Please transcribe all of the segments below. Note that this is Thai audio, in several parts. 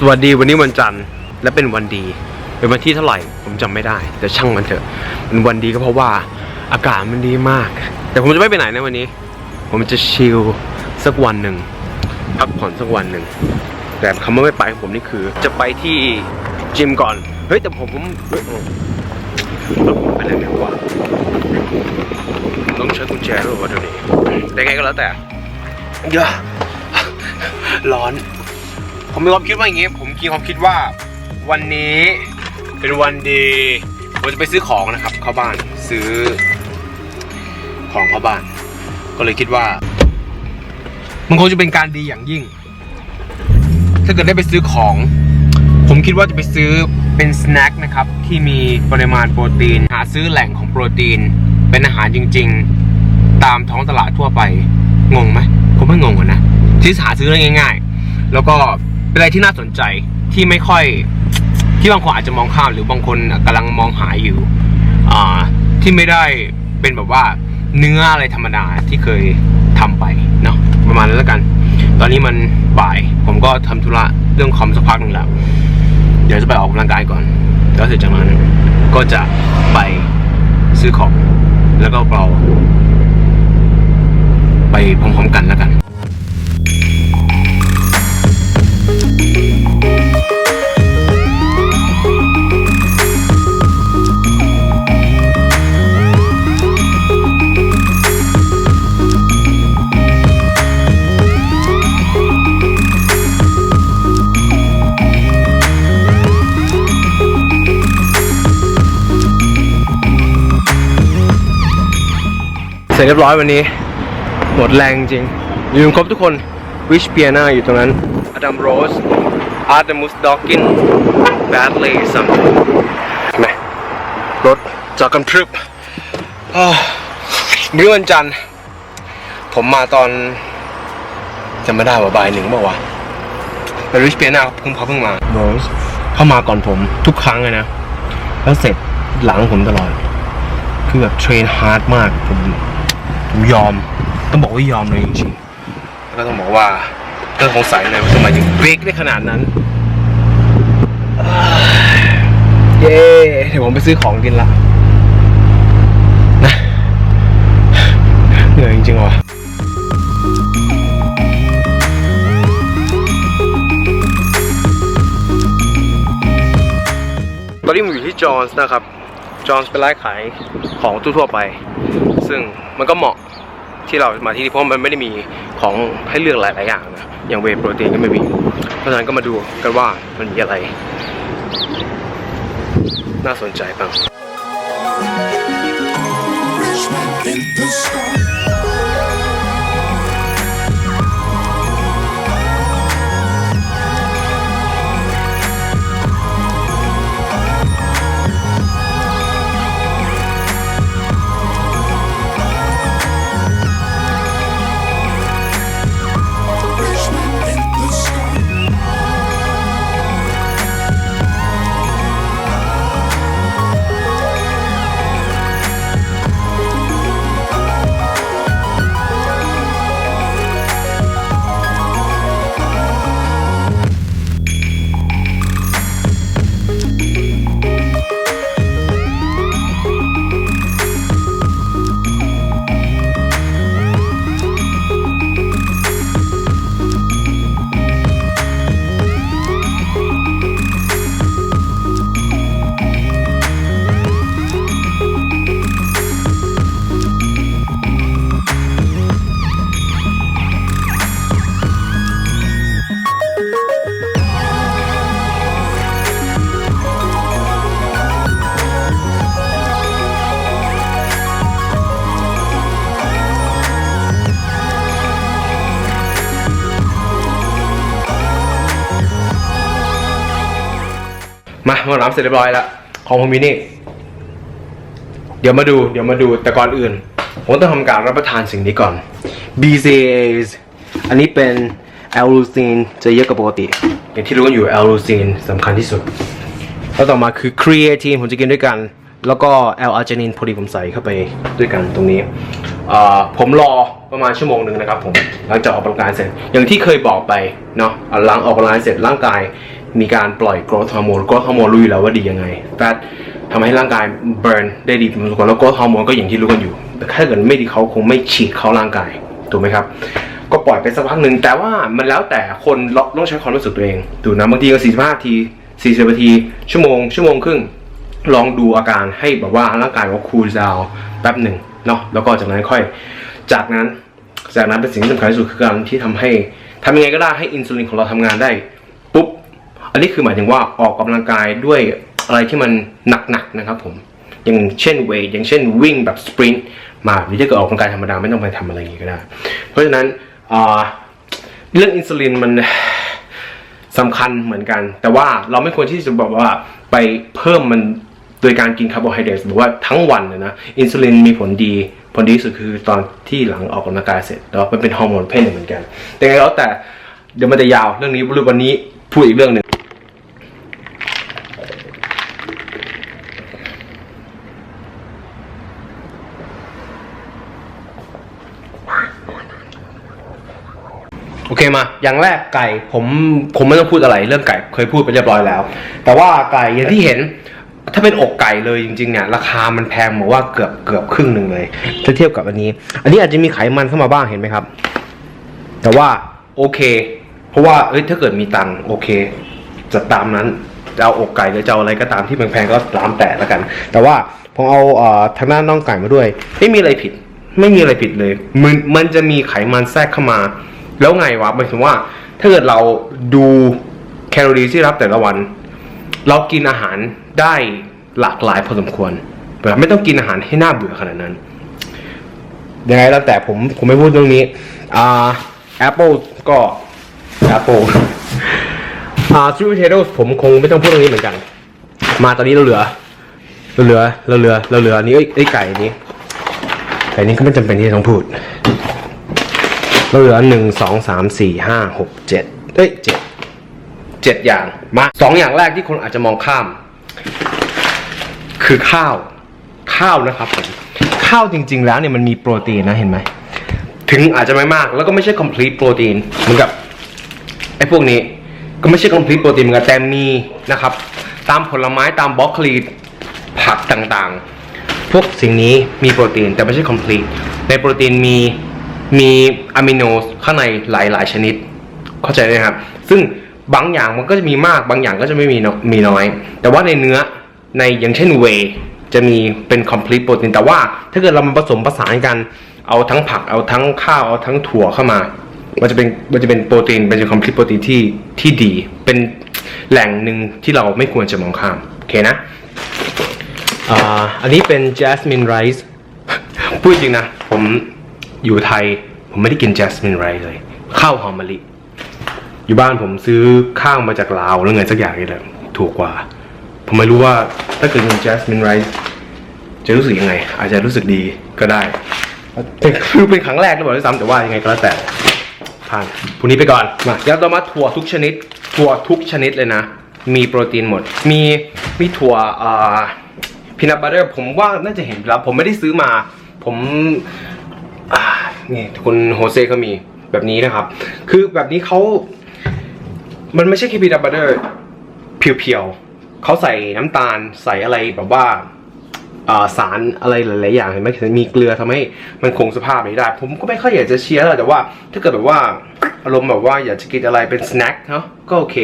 สวัสดีวันนี้วันจันทร์และเป็นวันดี เป็นวันที่เท่าไหร่ผมจำไม่ได้ แต่ช่างมันเถอะเป็นวันดีก็เพราะว่าอากาศมันดีมาก แต่ผมจะไม่ไปไหนนะวันนี้ ผมจะชิลสักวันหนึ่งพักผ่อนสักวันหนึ่งแต่คำว่าไม่ไปของผมนี่คือ จะไปที่จิมก่อนเฮ้ยแต่ผมผมเฮ้ยโอ้แล้วผมไปไหนไม่รู้ว่าต้องใช้กุญแจด้วยวะเดี๋ยวนี้แต่ไงก็แล้วแต่เดี๋ยวร้อน ผมมีความคิดว่าอย่างงี้ผมมีความคิดว่าวันนี้เป็นวันดีผมจะไปซื้อของนะครับ เข้าบ้านซื้อ ของเข้าบ้าน ก็เลยคิดว่า มันคงจะเป็นการดีอย่างยิ่ง ถ้าเกิดได้ไปซื้อของ ผมคิดว่าจะไปซื้อเป็นสแน็คนะครับ ที่มีปริมาณโปรตีน หาซื้อแหล่งของโปรตีน เป็นอาหารจริง ๆ ตามท้องตลาดทั่วไปงงไหมผมไม่งงนะที่หาซื้อได้ง่าย ๆ แล้วก็ เป็นอะไรที่น่าสนใจที่ไม่ค่อยที่บางคนอาจจะมองข้ามหรือบางคนกำลังมองหาอยู่อ่าที่ไม่ได้เป็นแบบว่าเนื้ออะไรธรรมดาที่เคยทำไปเนาะประมาณนั้นแล้วกัน ตอนนี้มันบ่าย ผมก็ทำธุระเรื่องคอมสักพักหนึ่งแล้ว เดี๋ยวจะไปออกกำลังกายก่อน แล้วเสร็จจากนั้นก็จะไปซื้อของแล้วก็เราไปพร้อมๆกันแล้วกัน สร็จเรียบร้อยวันนี้ หมดแรงจริงยืมครบทุกคนวิชเปียนาอยู่ตรงนั้นอดัมโรสอาร์ตมุสด็อกกินแบดเลย์ซัมมรถจากกันพรึบมื้อวันจันทร์ ผมมาตอนจำไม่ได้ว่าบ่ายหนึ่งเมื่อวะแต่วิชเปียนาเพิ่งเขาเพิ่งมาโรสเข้ามาก่อนผมทุกครั้งเลยนะ แล้วเสร็จหลังผมตลอด คือแบบเทรนฮาร์ดมากผม ยอม ต้องบอกว่ายอมเลยจริงๆแล้วก็ต้องบอกว่าก็สงสัยนะว่าทำไมถึงเบรกได้ขนาดนั้นเยเย้เดี๋ยวผมไปซื้อของกินละนะเหนื่อยจริงๆว่ะตอนนี้ผมอยู่ที่จอห์นส์นะครับ จอห์นส์เป็นร้านขายของทั่วๆไป ซึ่งมันก็เหมาะ ที่เรามาที่นี่เพราะมันไม่ได้มีของให้เลือกหลาย ๆ อย่างนะอย่างเวโปรตีนก็ไม่มี เพราะฉะนั้นก็มาดูกันว่ามันมีอะไร น่าสนใจบ้าง มาห้องน้ำเสร็จเรียบร้อยแล้ว ของผมมีนี่ เดี๋ยวมาดู เดี๋ยวมาดูแต่ก่อนอื่น ผมต้องทำการรับประทานสิ่งนี้ก่อน BCAAs อันนี้เป็นแอลลูซีนจะเยอะกว่าปกติ อย่างที่รู้กันอยู่แอลลูซีนสำคัญที่สุด แล้วต่อมาคือครีเอทีนผมจะกินด้วยกัน แล้วก็แอลอาร์เจนินพอดีผมใส่เข้าไปด้วยกันตรงนี้ ผมรอประมาณชั่วโมงหนึ่งนะครับผม หลังจากออกกำลังกายเสร็จ อย่างที่เคยบอกไปเนาะหลังออกกำลังกายเสร็จร่างกาย มีการปล่อย growth hormone growth hormone รู้อยู่แล้วว่าดียังไงแต่ทำให้ร่างกาย burn ได้ดีพอสมควรแล้ว growth hormone ก็อย่างที่รู้กันอยู่ แต่ถ้าเกิดไม่ดีเขาคงไม่ฉีดเข้าร่างกายถูกไหมครับ ก็ปล่อยไปสักพักหนึ่งแต่ว่ามันแล้วแต่คนต้องใช้ความรู้สึกตัวเองดูนะบางทีก็45นาที40นาที ชั่วโมง ชั่วโมงครึ่ง ลองดูอาการให้แบบว่าร่างกายว่าคูลดาวแป๊บหนึ่งเนาะแล้วก็จากนั้นค่อย จากนั้นจากนั้นเป็นสิ่งที่สำคัญที่สุดคือการที่ทำให้ทำยังไงก็ได้ให้อินซูลินของเราทำงานได้ อันนี้คือหมายถึงว่าออกกำลังกายด้วยอะไรที่มันหนักๆนะครับผมอย่างเช่นเวทอย่างเช่นวิ่งแบบสปรินต์มาหรือถ้าเกิดออกกำลังกายธรรมดาไม่ต้องไปทำอะไรอย่างงี้ก็ได้ เพราะฉะนั้นเรื่องอินซูลินมันสำคัญเหมือนกัน แต่ว่าเราไม่ควรที่จะบอกว่าไปเพิ่มมันโดยการกินคาร์โบไฮเดรตหรือว่าทั้งวันเลยนะอินซูลินมีผลดีผลดีที่สุดคือตอนที่หลังออกกำลังกายเสร็จแล้วมันเป็นฮอร์โมนเพศเหมือนกัน แต่ไงแล้วแต่เดี๋ยวมันจะยาวเรื่องนี้วันนี้พูดอีกเรื่องหนึ่ง เคมา อย่างแรกไก่ผมผมไม่ต้องพูดอะไรเรื่องไก่เคยพูดไปเรียบร้อยแล้ว แต่ว่าไก่อย่างที่เห็นถ้าเป็นอกไก่เลยจริงๆเนี่ยราคามันแพงบอกว่าเกือบเกือบครึ่งหนึ่งเลยถ้าเทียบกับอันนี้ อันนี้อาจจะมีไขมันเข้ามาบ้างเห็นไหมครับ แต่ว่าโอเค เพราะว่าเอ้ยถ้าเกิดมีตังโอเคจะตามนั้นจะเอาอกไก่หรือจะเอาอะไรก็ตามที่แพงๆก็ตามแต่ละกัน แต่ว่าผมเอาเอ่อทางด้านน่องไก่มาด้วย ไม่มีอะไรผิด ไม่มีอะไรผิดเลย มันมันจะมีไขมันแทรกเข้ามา แล้วไงวะหมายถึงว่า ถ้าเกิดเราดูแคลอรี่ที่รับแต่ละวัน เรากินอาหารได้หลากหลายพอสมควรแบบไม่ต้องกินอาหารให้น่าเบื่อขนาดนั้นยังไงแล้วแต่ผมผมไม่พูดเรื่องนี้อ่า Apple ก็ Apple อ่า Sweet Potatoes ผมคงไม่ต้องพูดเรื่องนี้เหมือนกัน มาตอนนี้เราเหลือเราเหลือเราเหลือเราเหลืออันนี้เอ้ไก่นนี้ไก่นี้ก็ไม่จำเป็นที่จะต้องพูด เราเหลือหนึ่งสองสามสี่ห้าหกเจ็ดเอ้ยเจ็ดเจ็ดอย่างมาสองอย่างแรกที่คนอาจจะมองข้าม คือข้าวข้าวนะครับผมข้าวจริง ๆ แล้วเนี่ยมันมีโปรตีนนะเห็นไหมถึงอาจจะไม่มากแล้วก็ไม่ใช่ complete โปรตีนเหมือนกับไอ้พวกนี้ก็ไม่ใช่ complete โปรตีนเหมือนกับแต่มีนะครับ ตามผลไม้ตามบรอกคลีผักต่างๆ พวกสิ่งนี้มีโปรตีนแต่ไม่ใช่ complete ในโปรตีนมี มีอะมิโนข้างในหลาย ๆ ชนิด เข้าใจไหมครับ ซึ่งบางอย่างมันก็จะมีมากบางอย่างก็จะไม่มีมีน้อย แต่ว่าในเนื้อในอย่างเช่นเวจะมีเป็น complete โปรตีนแต่ว่าถ้าเกิดเรามาผสมผสานกันเอาทั้งผักเอาทั้งข้าวเอาทั้งถั่วเข้ามา มันจะเป็นมันจะเป็นโปรตีนเป็น complete โปรตีนที่ที่ดี เป็นแหล่งหนึ่งที่เราไม่ควรจะมองข้ามโอเคนะอ่าอันนี้เป็น jasmine rice พูดจริงนะ ผม อยู่ไทยผมไม่ได้กิน jasmine rice เลย ข้าวหอมมะลิ อยู่บ้านผมซื้อข้าวมาจากลาวแล้วไงสักอย่างนี่แหละถูกกว่า ผมไม่รู้ว่าถ้าเกิดกิน jasmine rice จะรู้สึกยังไง อาจจะรู้สึกดีก็ได้เป็นคือเป็นครั้งแรกหรือเปล่าด้วยซ้ำแต่ว่ายังไงก็แล้วแต่ผ่านพวกนี้ไปก่อนมาแล้วต่อมาถั่วทุกชนิด ถั่วทุกชนิดเลยนะ มีโปรตีนหมด มีมีถั่วอ่าพีนัทบัตเตอร์ผมว่าน่าจะเห็นแล้วผมไม่ได้ซื้อมา ผม นี่คุณโฮเซ่เขามีแบบนี้นะครับ คือแบบนี้เขามันไม่ใช่แค่พีนัทบัตเตอร์เพียวๆเขาใส่น้ำตาลใส่อะไรแบบว่าสารอะไรหลาย ๆ อย่างเห็นไหมมีเกลือทำให้มันคงสภาพนี้ได้ ผมก็ไม่ค่อยอยากจะเชียร์แต่ว่าถ้าเกิดแบบว่าอารมณ์แบบว่าอยากจะกินอะไรเป็นสแน็คเนาะก็โอเค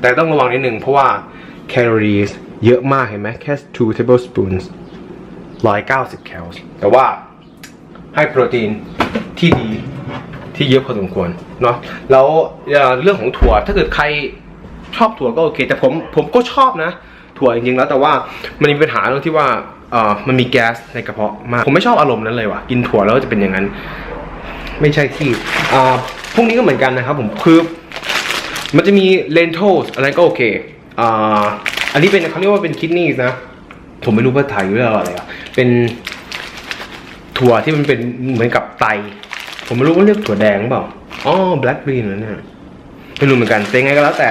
แต่ต้องระวังนิดนึงเพราะว่าแคลอรี่เยอะมากเห็นไหมแค่2 tablespoons 190 แคลแต่ว่าให้โปรตีน ที่ดีที่เยอะพอสมควรเนาะแล้วเรื่องของถั่วถ้าเกิดใครชอบถั่วก็โอเค แต่ผมผมก็ชอบนะ ถั่วจริงๆแล้วแต่ว่ามันมีปัญหาตรงที่ว่าเออมันมีแก๊สในกระเพาะมากผมไม่ชอบอารมณ์นั้นเลยว่ะกินถั่วแล้วจะเป็นอย่างนั้น ไม่ใช่ที่อ่าพวกนี้ก็เหมือนกันนะครับ ผมคือมันจะมีเลนโทสอะไรก็โอเคอ่าอันนี้เป็นเขาเรียกว่าเป็นคิดนีสนะ ผมไม่รู้ว่าไทยเรียกว่าอะไรอะเป็นถั่วที่มันเป็นเหมือนกับไต ผมไม่รู้ว่าเรียกถั่วแดงหรือเปล่าอ๋อ black bean นั่นน่ะไม่รู้เหมือนกันแต่ยังไงก็แล้วแต่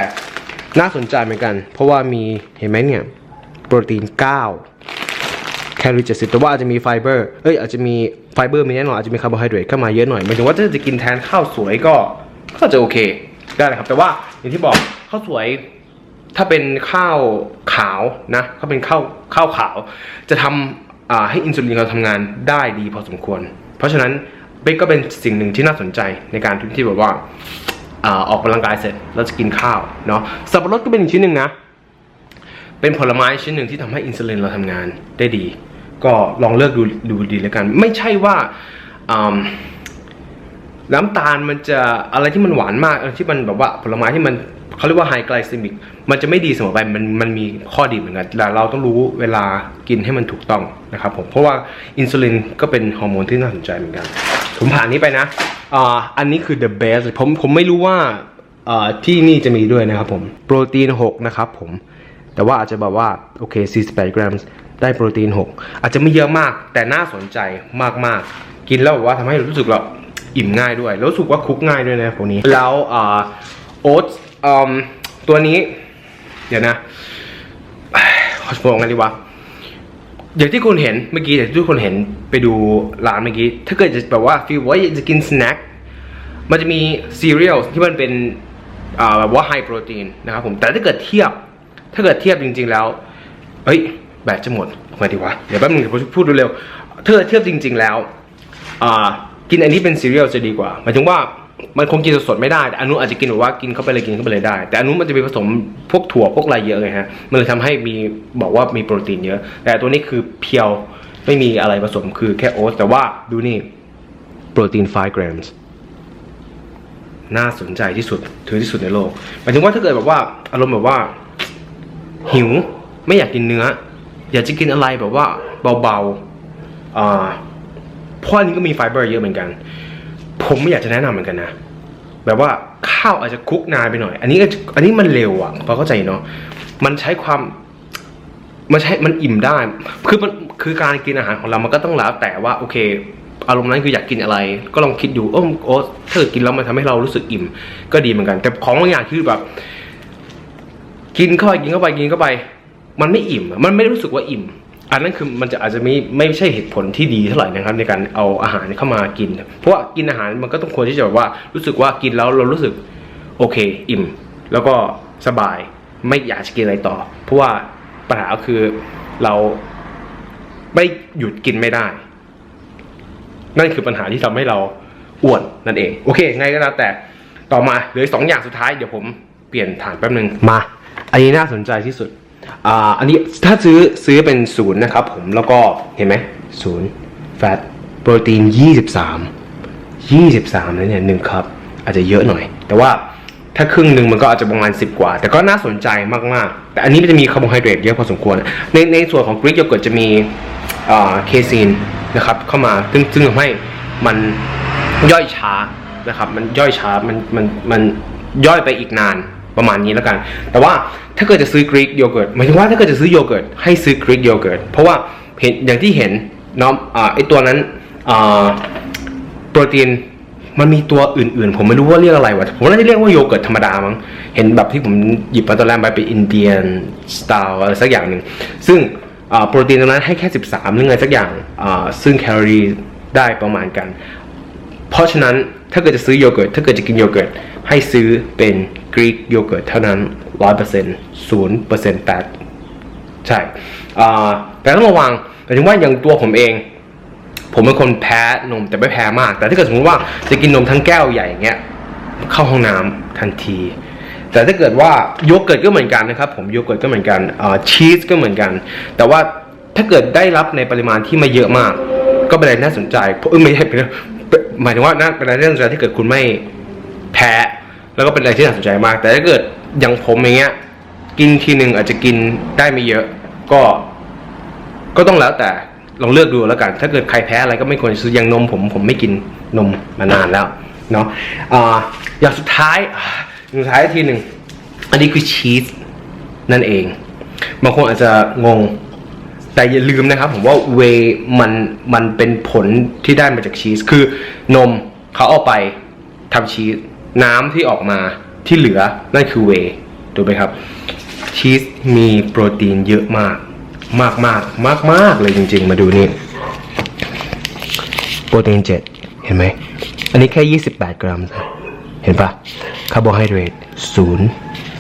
น่าสนใจเหมือนกัน เพราะว่ามีเห็นไหมเนี่ย โปรตีน 9 แคลอรี่70 แต่ว่าอาจจะมีไฟเบอร์เอ้ยอาจจะมีไฟเบอร์มีแน่นอนอาจจะมีคาร์โบไฮเดรตเข้ามาเยอะหน่อยหมายถึงว่าถ้าจะกินแทนข้าวสวยก็ก็จะโอเคได้ครับ แต่ว่าอย่างที่บอกข้าวสวยถ้าเป็นข้าวขาวนะถ้าเป็นข้าวข้าวขาว จะทำให้อินซูลินเราทำงานได้ดีพอสมควร เพราะฉะนั้น เบกก็เป็นสิ่งหนึ่งที่น่าสนใจในการที่แบบว่าออกกำลังกายเสร็จเราจะกินข้าวเนาะสับปะรดก็เป็นอีกชิ้นหนึ่งนะ เป็นผลไม้ชิ้นหนึ่งที่ทำให้อินซูลินเราทำงานได้ดี ก็ลองเลือกดูดูดีแล้วกัน ไม่ใช่ว่าน้ำตาลมันจะอะไรที่มันหวานมากอะไรที่มันแบบว่าผลไม้ที่มัน เขาเรียกว่าไฮไกลซิมิกมันจะไม่ดีเสมอไปมันมันมีข้อดีเหมือนกันแต่เราต้องรู้เวลากินให้มันถูกต้องนะครับผมเพราะว่าอินซูลินก็เป็นฮอร์โมนที่น่าสนใจเหมือนกัน ผมผ่านนี้ไปนะอ่าอันนี้คือ the best ผมผมไม่รู้ว่าอ่าที่นี่จะมีด้วยนะครับผมโปรตีน 6 นะครับผมแต่ว่าอาจจะแบบว่าโอเค 48 กรัมได้โปรตีน 6 อาจจะไม่เยอะมากแต่น่าสนใจมากๆ กินแล้วแบบว่าทำให้รู้สึกเราอิ่มง่ายด้วย แล้วรู้สึกว่าคุกง่ายด้วยนะพวกนี้ แล้วอ่าโอ๊ต อืมตัวนี้ เดี๋ยวนะขอชมกันดีกว่าอย่างที่คุณเห็นเมื่อกี้อย่างที่ทุกคนเห็นไปดูร้านเมื่อกี้ ถ้าเกิดจะแบบว่าฟีลว่าอยากจะกินสแน็คมันจะมีซีเรียลที่มันเป็นแบบว่าไฮโปรตีนนะครับผมแต่ถ้าเกิดเทียบ ถ้าเกิดเทียบจริง ๆ แล้วเฮ้ยแบตจะหมดทำไงดีวะเดี๋ยวแป๊บนึงเดี๋ยวผมพูดเร็วๆถ้าเกิดเทียบจริง ๆ แล้วกินอันนี้เป็นซีเรียลจะดีกว่าหมายถึงว่า มันคงกินสดๆไม่ได้แต่อันนู้นอาจจะกินแบบว่ากินเข้าไปเลยกินเข้าไปเลยได้ แต่อันนู้นมันจะมีผสมพวกถั่วพวกอะไรเยอะไงฮะมันเลยทำให้มีบอกว่ามีโปรตีนเยอะ แต่ตัวนี้คือเพียวไม่มีอะไรผสมคือแค่โอ๊ตแต่ว่าดูนี่โปรตีน5กรัมน่าสนใจที่สุดถือที่สุดในโลกหมายถึงว่าถ้าเกิดแบบว่าอารมณ์แบบว่า หิวไม่อยากกินเนื้อ อยากจะกินอะไรแบบว่าเบาๆอ่าเพราะอันนี้ก็มีไฟเบอร์เยอะเหมือนกัน ผมไม่อยากจะแนะนำเหมือนกันนะ แบบว่าข้าวอาจจะคุกนานไปหน่อย อันนี้อันนี้มันเร็วอะพอเข้าใจเนาะมันใช้ความมันใช้มันอิ่มได้ คือมันคือการกินอาหารของเรามันก็ต้องแล้วแต่ว่าโอเค อารมณ์นั้นคืออยากกินอะไร ก็ลองคิดดูโอ้โอ้ถ้าเกิดกินแล้วมันทำให้เรารู้สึกอิ่ม ก็ดีเหมือนกัน แต่ของบางอย่างคือแบบ กินเข้าไปกินเข้าไปกินเข้าไป มันไม่อิ่ม มันไม่รู้สึกว่าอิ่ม อันนั้นคือมันจะอาจจะไม่ไม่ใช่เหตุผลที่ดีเท่าไหร่นะครับในการเอาอาหารเข้ามากิน เพราะว่ากินอาหารมันก็ต้องควรที่จะแบบว่ารู้สึกว่ากินแล้วเรารู้สึกโอเค อิ่ม แล้วก็สบายไม่อยากจะกินอะไรต่อ เพราะว่าปัญหาคือเราไม่หยุดกินไม่ได้ นั่นคือปัญหาที่ทำให้เราอ้วนนั่นเอง โอเคไงก็แล้วแต่ต่อมาเหลือสองอย่างสุดท้ายเดี๋ยวผมเปลี่ยนฐานแป๊บนึงมา อันนี้น่าสนใจที่สุด อ่าอันนี้ถ้าซื้อซื้อเป็นศูนย์นะครับผมแล้วก็เห็นไหมศูนย์แฟตโปรตีนยี่สิบสามยี่สิบสามเลยเนี่ยหนึ่งครับ อาจจะเยอะหน่อย แต่ว่าถ้าครึ่งหนึ่งมันก็อาจจะประมาณสิบกว่า แต่ก็น่าสนใจมาก ๆ แต่อันนี้มันจะมีคาร์โบไฮเดรตเยอะพอสมควร ในในส่วนของกรีกโยเกิร์ตจะมีอ่าเคซีนนะครับเข้ามาซึ่งซึ่งทำให้มันย่อยช้านะครับ มันย่อยช้ามันมันมันย่อยไปอีกนาน ประมาณนี้แล้วกัน แต่ว่าถ้าเกิดจะซื้อกรีกโยเกิร์ตหมายถึงว่าถ้าเกิดจะซื้อโยเกิร์ตให้ซื้อกรีกโยเกิร์ตเพราะว่าเห็นอย่างที่เห็นเนาะอ่าไอตัวนั้นอ่าโปรตีนมันมีตัวอื่นๆ ผมไม่รู้ว่าเรียกอะไรวะผมน่าจะเรียกว่าโยเกิร์ตธรรมดามั้งเห็นแบบที่ผมหยิบมาตอนแรกไปเป็นอินเดียนสไตล์อะไรสักอย่างหนึ่งซึ่งอ่าโปรตีนตรงนั้นให้แค่ 13หรือไงสักอย่างอ่าซึ่งแคลอรี่ได้ประมาณกัน ราะฉะนั้นถ้าเกิดจะซื้อโยเกิร์ตถ้าเกิดจะกินโยเกิร์ตให้ซื้อเป็นกรีกโยเกิร์ตเท่านั้นร้อยเปอร์เซ็นต์ศูนย์เปอร์เซ็นต์แปดใช่แต่ต้องระวังหมายถึงว่าอย่างตัวผมเอง ผมเป็นคนแพ้นมแต่ไม่แพ้มาก แต่ถ้าเกิดสมมติว่าจะกินนมทั้งแก้วใหญ่อย่างเงี้ยเข้าห้องน้ำทันทีแต่ถ้าเกิดว่าโยเกิร์ตก็เหมือนกันนะครับผมโยเกิร์ตก็เหมือนกันชีสก็เหมือนกัน แต่ว่าถ้าเกิดได้รับในปริมาณที่ไม่เยอะมาก ก็เป็นอะไรน่าสนใจเพราะเออไม่ใช่เป็น หมายถึงว่าน่าเป็นอะไรที่น่าสนใจถ้าเกิดคุณไม่แพ้ แล้วก็เป็นอะไรที่น่าสนใจมาก แต่ถ้าเกิดอย่างผมอย่างเงี้ย กินทีหนึ่งอาจจะกินได้ไม่เยอะ ก็ ก็ต้องแล้วแต่ลองเลือกดูแล้วกัน ถ้าเกิดใครแพ้อะไรก็ไม่ควรซื้ออย่างนมผมผมไม่กินนมมานานแล้วเนาะอ่าอย่างสุดท้ายย่างสุดท้ายทีหนึ่งอันนี้คือชีสนั่นเอง บางคนอาจจะงง แต่อย่าลืมนะครับผมว่าเวมันมันเป็นผลที่ได้มาจากชีส คือนมเขาเอาไปทำชีสน้ำที่ออกมาที่เหลือนั่นคือเวถูกไหมครับ ชีสมีโปรตีนเยอะมาก มากมากมากมากเลยจริง ๆ มาดูนี่โปรตีน7เห็นไหม อันนี้แค่ 28 กรัมนะเห็นปะคาร์โบไฮเดรตศูนย์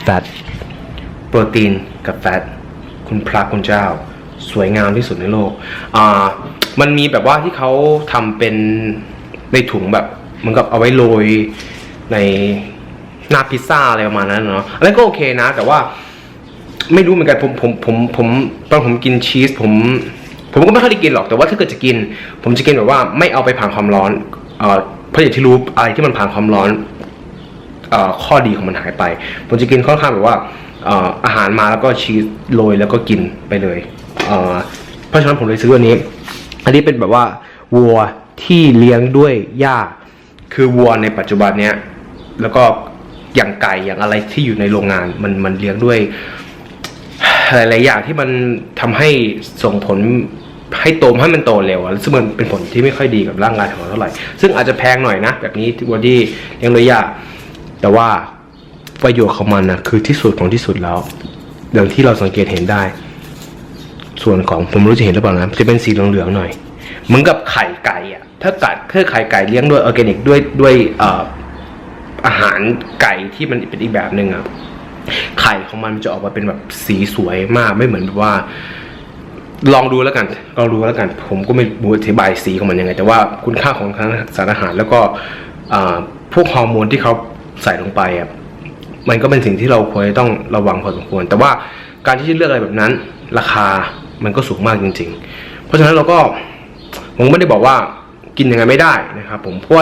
แฟตโปรตีนกับแฟตคุณพระคุณเจ้า สวยงามที่สุดในโลกอ่ามันมีแบบว่าที่เขาทำเป็นในถุงแบบเหมือนกับเอาไว้โรยในหน้าพิซซ่าอะไรประมาณนั้นเนาะอันนั้นก็โอเคนะ แต่ว่าไม่รู้เหมือนกันผมผมผมผมตอนผมกินชีสผมผมก็ไม่ค่อยได้กินหรอกแต่ว่าถ้าเกิดจะกิน ผมจะกินแบบว่าไม่เอาไปผ่านความร้อนเอ่อเพราะอย่างที่รู้อะไรที่มันผ่านความร้อนเอ่อข้อดีของมันหายไป ผมจะกินค่อนข้างแบบว่าเอ่ออาหารมาแล้วก็ชีสโรยแล้วก็กินไปเลย เอ่อเพราะฉะนั้นผมเลยซื้ออันนี้ อันนี้เป็นแบบว่าวัวที่เลี้ยงด้วยหญ้า คือวัวในปัจจุบันเนี้ยแล้วก็อย่างไก่อย่างอะไรที่อยู่ในโรงงานมันมันเลี้ยงด้วยหลายๆอย่างที่มันทำให้ส่งผลให้โตให้มันโตเร็วอะซึ่งมันเป็นผลที่ไม่ค่อยดีกับร่างกายของเราเท่าไหร่ ซึ่งอาจจะแพงหน่อยนะ แบบนี้ที่วันที่เลี้ยงโดยยาแต่ว่าประโยชน์ของมันนะคือที่สุดของที่สุดแล้วอย่างที่เราสังเกตเห็นได้ ส่วนของผมไม่รู้จะเห็นหรือเปล่านะจะเป็นสีเหลืองๆหน่อยเหมือนกับไข่ไก่อะ ถ้ากัดถ้าไข่ไก่เลี้ยงด้วยออร์แกนิกด้วยด้วยอาหารไก่ที่มันเป็นอีกแบบหนึ่งอะไข่ของมันจะออกมาเป็นแบบสีสวยมากไม่เหมือนแบบว่า ลองดูแล้วกันลองดูแล้วกัน ผมก็ไม่รู้อธิบายสีของมันยังไง แต่ว่าคุณค่าของสารอาหารแล้วก็พวกฮอร์โมนที่เขาใส่ลงไปอะมันก็เป็นสิ่งที่เราควรจะต้องระวังพอสมควร แต่ว่าการที่จะเลือกอะไรแบบนั้น ราคา มันก็สูงมากจริง ๆ เพราะฉะนั้นเราก็ผมไม่ได้บอกว่ากินยังไงไม่ได้นะครับผมเพราะ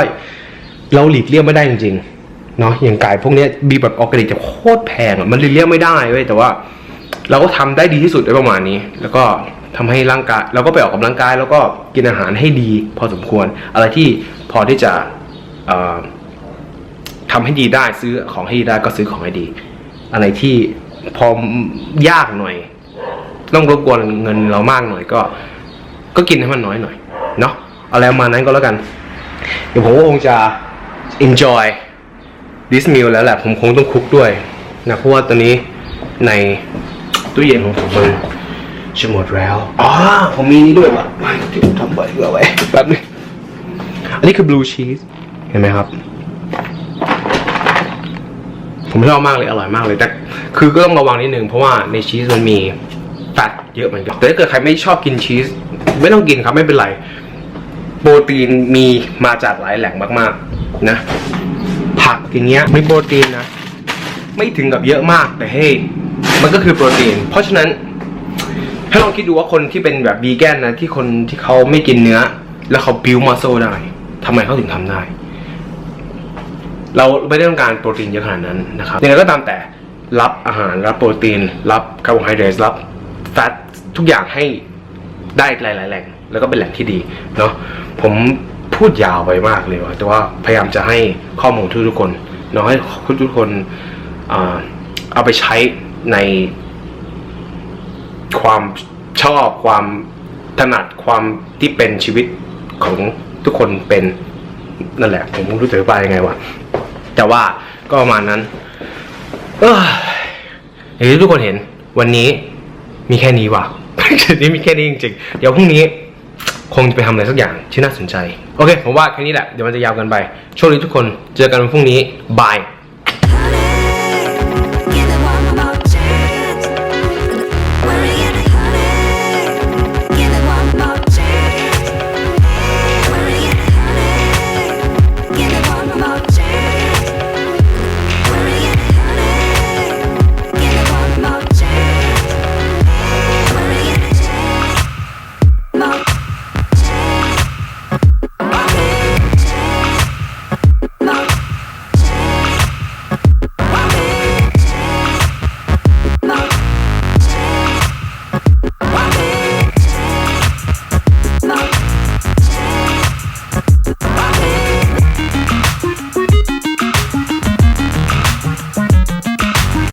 เราหลีกเลี่ยงไม่ได้จริงๆเนาะอย่างไก่พวกนี้บีแบบออร์แกนิกจะโคตรแพงอะมันหลีกเลี่ยงไม่ได้เว้ยแต่ว่าเราก็ทำได้ดีที่สุดได้ประมาณนี้ แล้วก็ทำให้ร่างกายเราก็ไปออกกำลังกาย แล้วก็กินอาหารให้ดี พอสมควร อะไรที่พอที่จะเอ่อทำให้ดีได้ซื้อของให้ดีได้ก็ซื้อของให้ดี อะไรที่พอยากหน่อย ต้องรบกวนเงินเรามากหน่อยก็ ก็กินให้มันน้อยหน่อยเนาะอะไรประมาณนั้นก็แล้วกัน เดี๋ยวผมก็คงจะ enjoy this meal แล้วแหละผมคงต้องคุกด้วยนะเพราะว่าตอนนี้ในตู้เย็นของผมมันจะหมดแล้วอ๋อผมมีนี่ด้วยวะไม่ที่ผมทำไว้เพื่อไว้แป๊บนึงอันนี้คือ blue cheese เห็นไหมครับ ผมชอบมากเลยอร่อยมากเลยแต่คือก็ต้องระวังนิดนึงเพราะว่าในชีสมันมีแฟต เยอะเหมือนกันแต่ถ้าเกิดใครไม่ชอบกินชีสไม่ต้องกินครับไม่เป็นไร โปรตีนมีมาจากหลายแหล่งมากๆนะ ผักอย่างเงี้ยมีโปรตีนนะ ไม่ถึงกับเยอะมากแต่เฮ้ยมันก็คือโปรตีน เพราะฉะนั้นให้ลองคิดดูว่าคนที่เป็นแบบวีแกนนะที่คนที่เขาไม่กินเนื้อ แล้วเขาบิวมาโซได้ทำไมเขาถึงทำได้ เราไม่ได้ต้องการโปรตีนเยอะขนาดนั้นนะครับยังไงก็ตามแต่รับอาหารรับโปรตีน รับคาร์โบไฮเดรตรับแฟต ทุกอย่างให้ได้หลายๆแหล่งแล้วก็เป็นแหล่งที่ดีเนาะผมพูดยาวไปมากเลยว่ะแต่ว่าพยายามจะให้ข้อมูลทุกๆคนเนาะให้ทุกๆคนเอาไปใช้ในความชอบความถนัดความที่เป็นชีวิตของทุกคนเป็นนั่นแหละ ผมไม่รู้จะอธิบายยังไงวะแต่ว่าก็ประมาณนั้น เอออย่างที่ทุกคนเห็นวันนี้มีแค่นี้ว่ะ นนี้มีแค่นี้จริงๆ เดี๋ยวพรุ่งนี้คงจะไปทำอะไรสักอย่างที่น่าสนใจ โอเค ผมว่าแค่นี้แหละ เดี๋ยวมันจะยาวกันไป โชคดีทุกคน เจอกันวันพรุ่งนี้ บาย